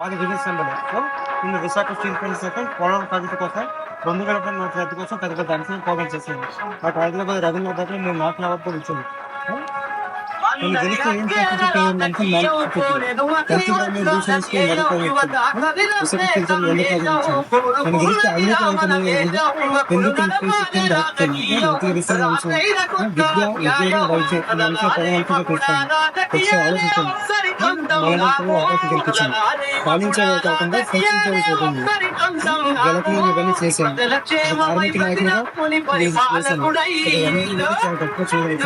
మాది విజయ్ సంబల్. నేను Visakha steel plant కోసం పోలవరం ప్రాజెక్టు కోసం రెండు వేల పది కోసం పెద్ద పెద్ద అంశాలను ప్రోగ్రామ్ చేసింది నాకు హైదరాబాద్ రవీంద్ర దగ్గర మేము నాట్లు అవార్డు ఇచ్చింది నేను గెలిస్తే ఏం చేస్తుంటే అంటే నాకు కలిసి మీరు దూషణిస్తూ మరిపోయి విశాఖ స్టీల్ ప్లాంట్ ఎందుకు ఆలోచించాను నేను గెలిస్తే అవినీతి అవుతుంది ఎందుకు తీసుకుంటే వ్యక్తిగత విషయాల అంశం విద్య ఉద్యోగం వైద్యం అనే అంశం ప్రధానంగా తీస్తాను ఒకసారి ఆలోచించండి మనమంతా అవకాశం కల్పించింది పాలించేవే కాకుండా శిక్షించేవి పోతుంది గెలకు నేను ఇవన్నీ చేశాను కార్మిక నాయకుడిగా నేను చేశాను తక్కువ చేయలేదు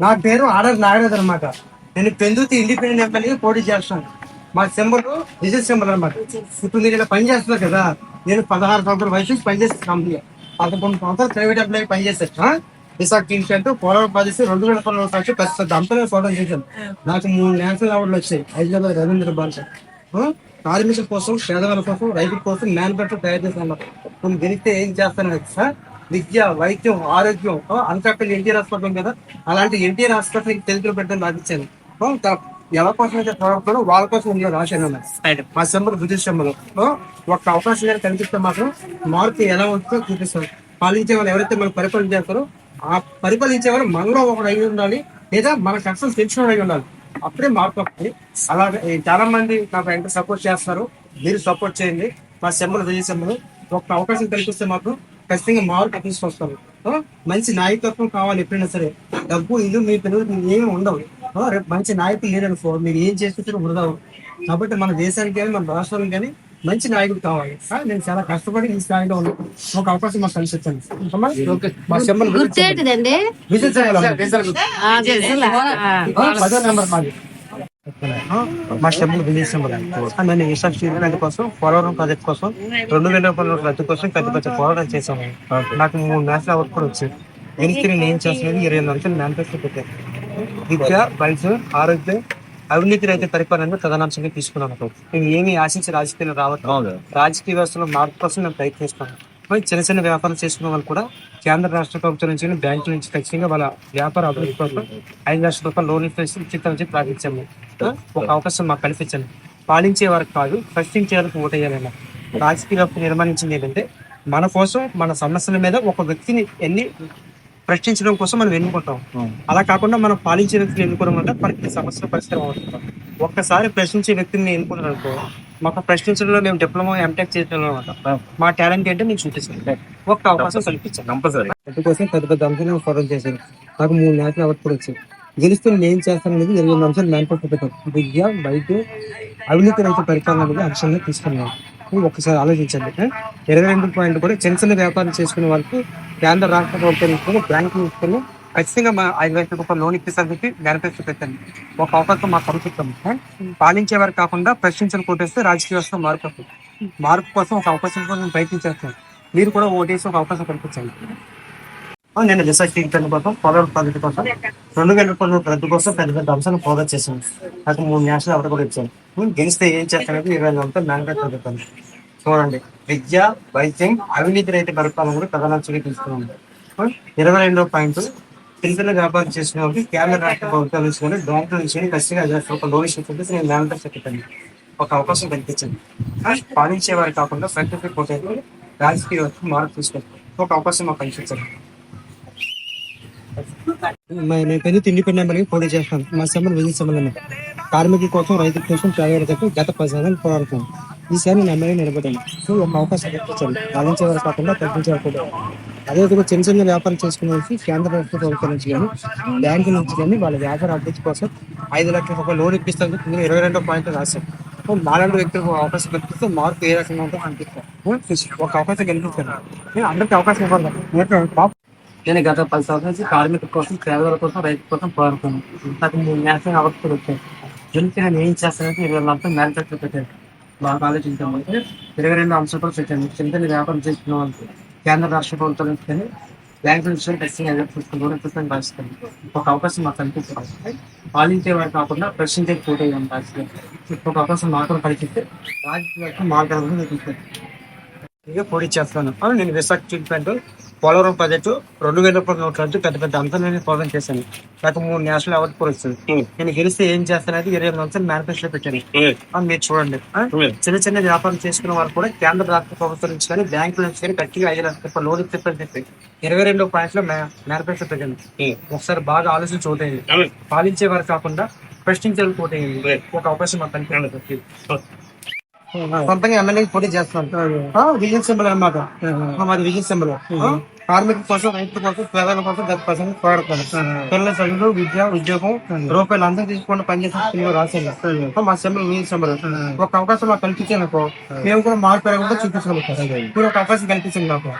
నా పేరు ఆర్డర్ నాగరాజ్ అనమాట నేను పెందుతి ఇండిపెండెంట్ ఎమ్మెల్యే పోటీ చేస్తాను. మా సింబల్ విజయ్ సింబల్ అనమాట ఇప్పుడు మీరు ఇలా పనిచేస్తున్నారు కదా నేను పదహారు సంవత్సరాల వయసు పనిచేసే పనిచేస్తాను కంపెనీ పదకొండు సంవత్సరాలు ప్రైవేట్ ఎంప్లాయీ పనిచేస్తాను విశాఖ టీమ్స్ పోలవరం ప్రాజెక్ట్ రెండు వేల పన్నెండు వచ్చి పెద్ద అంతనే పోవడం చేశాను నాకు మూడు నేషనల్ అవార్డులు వచ్చాయి. హైదరాబాద్ రవీంద్ర భారత. కార్మికుల కోసం పేదవాళ్ళ కోసం రైతుల కోసం మ్యానుఫ్యాక్చర్ తయారు చేస్తాను నేను గెలిస్తే ఏం చేస్తాను సార్ విద్య వైద్యం ఆరోగ్యం అంతక్కడ ఎన్టీఆర్ హాస్పిటల్ ఉంది కదా. అలాంటి ఎన్టీఆర్ హాస్పిటల్ తెలుగులో పెట్టడం త- ఎవరి కోసం అయితే పోరాడుతారో వాళ్ళ కోసం ఇందులో రాశాను. మా సెంబర్ బ్రిటిష్ సెంబర్ ఒక అవకాశం కానీ కనిపిస్తే మాత్రం మార్పు ఎలా ఉంటుందో చూపిస్తారు పాలించే వాళ్ళు ఎవరైతే మనం పరిపాలన చేస్తారో ఆ పరిపాలించే వాళ్ళు మనలో ఒకడు అయి ఉండాలి లేదా మన కష్టం తెలిసిన అయి ఉండాలి. అప్పుడే మార్పు వస్తుంది. అలాగే చాలా మంది నాకు ఎంత సపోర్ట్ చేస్తారు మీరు సపోర్ట్ చేయండి. మా సెంబర్ విజయ్ సెంబర్ ఒక అవకాశం కల్పిస్తే మాత్రం ఖచ్చితంగా మార్పు తీసుకొస్తారు మంచి నాయకత్వం కావాలి ఎప్పుడైనా సరే. డబ్బు ఇల్లు మీ పిల్లలు ఏమి ఉండవు. రేపు మంచి నాయకులు లేరనుకో మీరు ఏం చేస్తుంటారో వృధా అవుతుంది. కాబట్టి మన దేశానికి కానీ మన రాష్ట్రానికి కానీ మంచి నాయకుడు కావాలి. నేను చాలా కష్టపడి ఈ స్థాయిలో ఉన్నాను ఒక అవకాశం మాకు? ఆ. ఆ, పదో నెంబర్ మాది. మా స్టెంపుల్ విజయ్ సింబల్ నేను స్టీల్ ప్లాంట్ కోసం పోలవరం ప్రాజెక్ట్ కోసం రెండు వేల పన్నెండు రద్దు కోసం పెద్ద పెద్ద పోరాటం చేశాము నాకు మూడు నేషనల్ అవార్డు కూడా వచ్చింది గెలిచి నేను ఏం చేస్తున్నాను ఇరవై ఎనిమిది అంశాలు మేనిఫెస్టో పెట్టాను విద్య వైద్యం ఆరోగ్యం అవినీతి రైతు పరిపాలన ప్రధానాంశంగా తీసుకున్నాను నేను ఏమి ఆశించి రాజకీయాలు రావట్లేదు రాజకీయ వ్యవస్థలో మార్పు కోసం నేను ప్రయత్నిస్తాను మరి చిన్న చిన్న వ్యాపారం చేసుకున్న వాళ్ళు కూడా కేంద్ర రాష్ట్ర ప్రభుత్వం నుంచి బ్యాంకుల నుంచి ఖచ్చితంగా వాళ్ళ వ్యాపార అభివృద్ధి కోసం ఐదు లక్షల రూపాయలు లోన్ ఇచ్చి ఉచితం నుంచి ప్రార్థించాము ఒక అవకాశం మాకు కల్పించండి. పాలించే వారికి కాదు ప్రశ్నించే వారికి ఓటేయాలన్న రాజకీయ వ్యవస్థ నిర్మాణించింది ఏంటంటే మన కోసం మన సమస్యల మీద ఒక వ్యక్తిని ఎన్ని ప్రశ్నించడం కోసం మనం ఎన్నుకుంటాం. అలా కాకుండా మనం పాలించే వ్యక్తిని ఎన్నుకోవడం వల్ల మనకి సమస్యలు పరిష్కారం అవుతుంది. ఒక్కసారి ప్రశ్నించే వ్యక్తిని ఎన్నుకున్నాం అనుకో మాకు ప్రశ్నించడంలో మేము డిప్లొమా ఎంటెక్ చేయడం అనమాట మా టాలెంట్ ఏంటో నేను చూపిస్తాను ఒక్క అవకాశం కల్పించాను కంపల్సరీ. అందుకోసం పెద్ద పెద్ద అంశాలను ఫాలో చేశాను నాకు మూడు నేషనల్ అవార్డు కూడా వచ్చింది గెలిస్తే నేను ఏం చేస్తాను అనేది ఇరవై ఎనిమిది అంశాలు మేనిఫెస్టో పెట్టాను విద్య వైద్య అవినీతి రైతు పరిపాలన అనేది అంశంగా తీసుకున్నాను ఒకసారి ఆలోచించండి. ఇరవై రెండు పాయింట్ కూడా చిన్న చిన్న వ్యాపారం చేసుకునే వాళ్ళకి కేంద్ర రాష్ట్ర ప్రభుత్వం ఇస్తున్న బ్యాంకులు ఇస్తున్న ఖచ్చితంగా మా ఐదు లక్షల రూపాయలు లోన్ ఇప్పిస్తారని చెప్పి మేనిఫెస్టో పెట్టండి ఒక అవకాశం మాకు కలుగుతాం పాలించే వారు కాకుండా ప్రశ్నించని కొట్టేస్తే రాజకీయ వ్యవస్థ మార్పు వస్తుంది. మార్పు కోసం ఒక అవకాశం కోసం ప్రయత్నించేస్తాం మీరు కూడా ఓటేసి ఒక అవకాశం కల్పించండి. నేను రీసెర్చ్ చేయడం కోసం పోలవరం ప్రాజెక్ట్ కోసం. రెండు వేల రూపాయలు రద్దు కోసం పెద్ద పెద్ద అంశాలను ఫోదా చేశాను. నాకు మూడు నేషనల్ అవార్డు కూడా ఇచ్చాను నేను గెలిస్తే ఏం చేస్తానంటే ఇరవై ఐదు వందలు మేనిఫెస్టో చూడండి. విద్య వైద్యం అవినీతి రైతు పరిపాలన కూడా ప్రధానాంశంగా తీసుకున్నాను. ఇరవై రెండో పాయింట్. చిన్న వ్యాపారం చేసిన వాళ్ళకి కేంద్ర రాష్ట్ర ప్రభుత్వం నుంచి కానీ బ్యాంకుల నుంచి ఖచ్చితంగా ఒక లోన్ చెప్పేసి నేను మేనిఫెస్టో చెప్పాను ఒక అవకాశం కల్పించండి. ఆ, పాలించేవారు కాకుండా ప్రకృతి పోతే రాజకీయ మార్పు తీసుకొస్తాను ఒక అవకాశం మాకు కల్పించండి. నేను పెద్ద తిండి పెట్టిన పోటీ చేస్తాను మా సెంబర్ విజయ సెంబర్ కార్మికుల కోసం రైతుల కోసం పేదవాళ్ళకి గత పది సంవత్సరాలు పోరాడుతాను ఈసారి నేను ఎమ్మెల్యే నిలబడ్డాను సో ఒక అవకాశం కల్పించండి పాలించే వారు కాకుండా తగ్గించే వారు కూడా అదేవిధంగా చిన్న చిన్న వ్యాపారం చేసుకునేసి కేంద్ర ప్రభుత్వ ప్రభుత్వం నుంచి కానీ బ్యాంకు నుంచి కానీ వాళ్ళ వ్యాపార అభివృద్ధి కోసం ఐదు లక్షల రూపాయలు లోన్ ఇప్పిస్తాను ఇందులో ఇరవై రెండో పాయింట్ రాశాను మాలాంటి వ్యక్తులకు అవకాశం కల్పిస్తే మార్పు ఏ రకంగా ఉంటుందో అనిపిస్తాను ఒక అవకాశం కల్పించాను నేను అందరికీ అవకాశం ఇవ్వాలి. నేను గత పది సంవత్సరాల నుంచి కార్మిక కోసం పేదవాళ్ళ కోసం రైతు కోసం పోరాడుతాను నాకు మూడు నేషనల్ అవార్డు కూడా వచ్చాయి. గెలిచి నేను ఏం చేస్తానంటే ఇరవై నాలుగు మ్యానుఫ్యాక్చర్ పెట్టాను. బాగా ఆలోచించాము అంటే ఇరవై రెండు అంశాలు కూడా పెట్టాను. చింతని వ్యాపారం చేసుకున్న వాళ్ళకి. కేంద్ర రాష్ట్ర ప్రభుత్వం కానీ బ్యాంకుల నుంచి టెస్టింగ్ ఖచ్చితంగా ఎదురు రాస్తాను ఒక అవకాశం మాకు కనిపిస్తుంది ఇండియా వారు కాకుండా ప్రశ్నించే పోటీ అయ్యాను రాజకీయ ఒక అవకాశం మాత్రం పరిచిస్తే రాజకీయ మార్గాలను చూపిస్తాను ఇక పోటీ చేస్తాను. నేను విశాఖ ట్రీట్మెంట్ పోలవరం ప్రాజెక్టు రెండు వేల రూపాయల పెద్ద పెద్ద అంశాలను ప్రోగ్రామ్ చేశాను. గత మూడు నేషనల్ అవార్డు కూడా వచ్చింది నేను గెలిస్తే ఏం చేస్తానది ఇరవై ఎనిమిది అంశాలు మేనిఫెస్టో పెట్టాను. ఆ, మీరు చూడండి? చిన్న చిన్న వ్యాపారం చేసుకున్న వాళ్ళు కూడా కేంద్ర రాష్ట్ర ప్రభుత్వం నుంచి కానీ బ్యాంకుల నుంచి కానీ గట్టిగా ఐదు లక్షల రూపాయలు లోన్ ఇప్పిస్తారని చెప్పి ఇరవై రెండు పాయింట్స్లో మేనిఫెస్టో పెట్టాను. ఒకసారి బాగా ఆలోచించి ఓటేయండి పాలించే వారు కాకుండా ప్రశ్నించే వాళ్ళకి ఓటేయండి ఒక అవకాశం మాకు సొంతంగా ఎమ్మెల్యే పోటీ చేస్తున్నాను. ఆ, విజయ్ సింబల్ అన్నమాట. ఆ, మాది విజయ్ సింబల్. ఆ, కార్మికుల కోసం రైతుల కోసం పేదల కోసం గత పర్సెంట్ పోరాడతాను పిల్లల చదువులు విద్య ఉద్యోగం రూపాయలు అందరూ తీసుకొని పనిచేసిన రాశాను మా సింబల్ విజయ్ సింబల్. ఒక అవకాశం మాకు కల్పించాను మేము కూడా మార్పు పెరగకుండా చూపించగలుగుతాం. మీరు ఒక అవకాశం కల్పించండి నాకు?